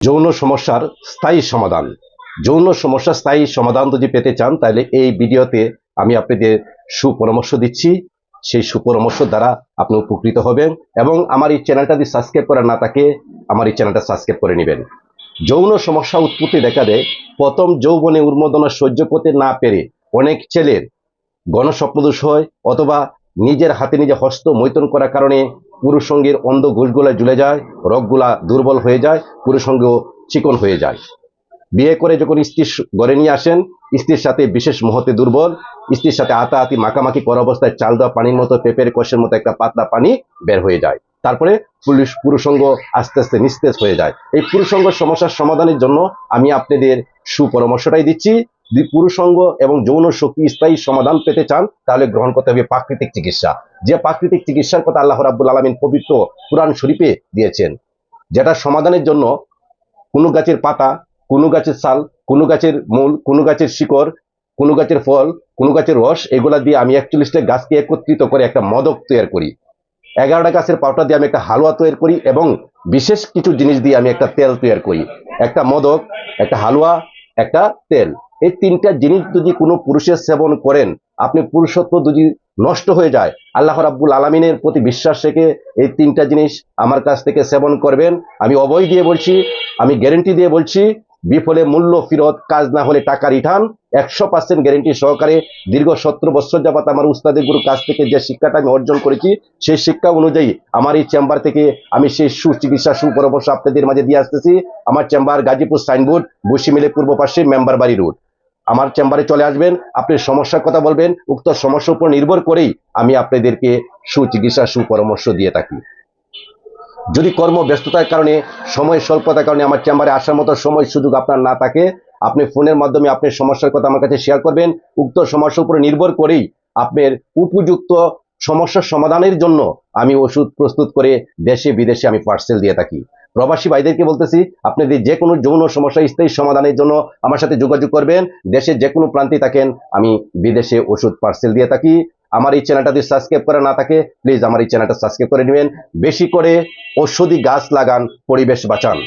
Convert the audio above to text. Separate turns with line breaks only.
যৌন সমস্যার স্থায়ী সমাধান। যৌন সমস্যার স্থায়ী সমাধান যদি পেতে চান, তাহলে এই ভিডিওতে আমি আপনাদের সুপরামর্শ দিচ্ছি। সেই সুপরামর্শ দ্বারা আপনি উপকৃত হবেন এবং আমার এই চ্যানেলটা যদি সাবস্ক্রাইব করা না থাকে, আমার এই চ্যানেলটা সাবস্ক্রাইব করে নেবেন। যৌন সমস্যা উৎপত্তি দেখা দেয়, প্রথম যৌবনে উন্মোদনা সহ্য করতে না পেরে অনেক ছেলের গণস্বপ্নদোষ হয় অথবা নিজের হাতে নিজে হস্ত মৈতন করার কারণে পুরুষঙ্গের অন্ধ ঘোষগুলা ঝুলে যায়, রগগুলা দুর্বল হয়ে যায় পুরুষঙ্গ চিকন হয়ে যায়। বিয়ে করে যখন স্ত্রী গড়ে নিয়ে আসেন, স্ত্রীর সাথে বিশেষ মহতে দুর্বল, স্ত্রীর সাথে আতাআতি মাখামাখি করা অবস্থায় চাল দেওয়া পানির মতো, পেঁপের কষের মতো একটা পাতলা পানি বের হয়ে যায়। তারপরে পুলিশ পুরুষঙ্গ আস্তে আস্তে নিস্তেজ হয়ে যায়। এই পুরুষঙ্গ সমস্যার সমাধানের জন্য আমি আপনাদের সুপরামর্শটাই দিচ্ছি। পুরুষঙ্গ এবং যৌন শক্তি স্থায়ী সমাধান পেতে চান, তাহলে গ্রহণ করতে হবে প্রাকৃতিক চিকিৎসা। যে প্রাকৃতিক চিকিৎসার কথা আল্লাহ রাব্বুল আলমিন পবিত্র কোরআন শরীফে দিয়েছেন, যেটা সমাধানের জন্য কোনো গাছের পাতা, কোনো গাছের ছাল, কোনো গাছের মূল, কোনো গাছের শিকড়, কোনো গাছের ফল, কোনো গাছের রস, এগুলা দিয়ে আমি একচল্লিশটা গাছকে একত্রিত করে একটা মদক তৈরি করি। এগারোটা গাছের পাউডার দিয়ে আমি একটা হালুয়া তৈরি করি এবং বিশেষ কিছু জিনিস দিয়ে আমি একটা তেল তৈরি করি। একটা মদক, একটা হালুয়া, একটা তেল। এই তিনটা জিনিস যদি কোনো পুরুষের সেবন করেন, আপনি পুরুষত্ব যদি নষ্ট হয়ে যায়, আল্লাহ রাব্বুল আলমিনের প্রতি বিশ্বাস রেখে এই তিনটা জিনিস আমার কাছ থেকে সেবন করবেন। আমি অবয় দিয়ে বলছি, আমি গ্যারেন্টি দিয়ে বলছি, বিফলে মূল্য ফেরত কাজ না হলে টাকা রিটার্ন একশো পার্সেন্ট গ্যারেন্টি সহকারে দীর্ঘ সত্তর বছর যাবত আমার উস্তাদের গুরুর কাছ থেকে যে শিক্ষাটা আমি অর্জন করেছি, সেই শিক্ষা অনুযায়ী আমার এই চেম্বার থেকে আমি সেই সুচিকিৎসা, সুপরামর্শ আপনাদের মাঝে দিয়ে আসতেছি। আমার চেম্বার গাজীপুর সাইনবোর্ড বসি মিলে পূর্ব পাশে মেম্বার বাড়ি রোড আমার চেম্বারে চলে আসবেন, আপনি সমস্যার কথা বলবেন, উক্ত সমস্যার উপর নির্ভর করেই আমি আপনাদেরকে সুচিকিৎসা, সুপরামর্শ দিয়ে থাকি। যদি কর্ম ব্যস্ততার কারণে, সময় স্বল্পতার কারণে আমার চেম্বারে আসার মতো সময়, সুযোগ আপনার না থাকে, আপনি ফোনের মাধ্যমে আপনার সমস্যার কথা আমার কাছে শেয়ার করবেন, উক্ত সমস্যার উপর নির্ভর করেই আপনার উপযুক্ত সমস্যার সমাধানের জন্য আমি ওষুধ প্রস্তুত করে দেশে বিদেশে আমি পার্সেল দিয়ে থাকি। প্রবাসী ভাইদেরকে বলতেছি আপনাদের যে কোনো যৌন সমস্যা স্থায়ী সমাধানের জন্য আমার সাথে যোগাযোগ করবেন, দেশের যে কোনো প্রান্তে থাকেন, আমি বিদেশে ওষুধ পার্সেল দিয়ে থাকি। আমার এই চ্যানেলটা যদি সাবস্ক্রাইব করা না থাকে প্লিজ আমার এই চ্যানেলটা সাবস্ক্রাইব করে নেবেন। বেশি করে ঔষধি গাছ লাগান, পরিবেশ বাঁচান।